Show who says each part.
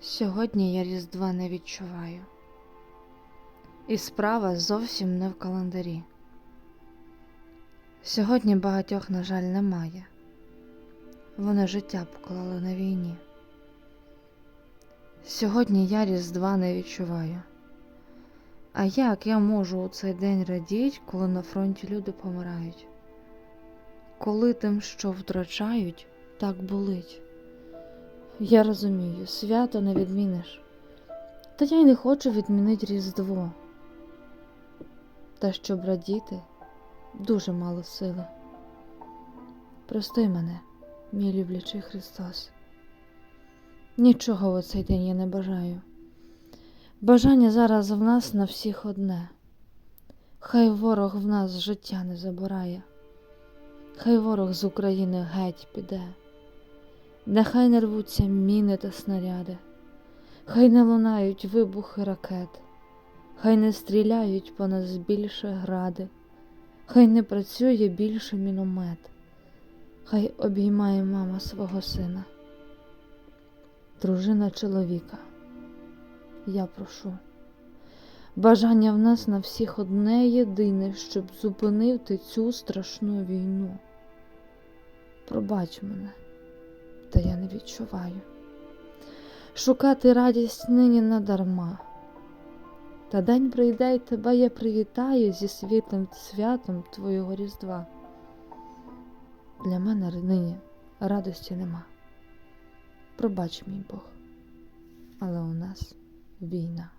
Speaker 1: Сьогодні я Різдва не відчуваю. І справа зовсім не в календарі. Сьогодні багатьох, на жаль, немає. Вони життя поклали на війні. Сьогодні я Різдва не відчуваю. А як я можу у цей день радіть, коли на фронті люди помирають? Коли тим, що втрачають, так болить? Я розумію, свято не відміниш. Та я й не хочу відмінити Різдво. Та щоб радіти, дуже мало сили. Прости мене, мій люблячий Христос. Нічого в цей день я не бажаю. Бажання зараз в нас на всіх одне. Хай ворог в нас життя не забирає, хай ворог з України геть піде. Нехай не рвуться міни та снаряди, хай не лунають вибухи ракет, хай не стріляють по нас більше гради, хай не працює більше міномет, хай обіймає мама свого сина, дружина чоловіка. Я прошу. Бажання в нас на всіх одне єдине, щоб зупинити цю страшну війну. Пробач мене та я не відчуваю. Шукати радість нині надарма. Та день прийде і тебе я привітаю зі світлим святом твоєго Різдва. Для мене нині радості нема. Пробач, мій Бог, але у нас війна.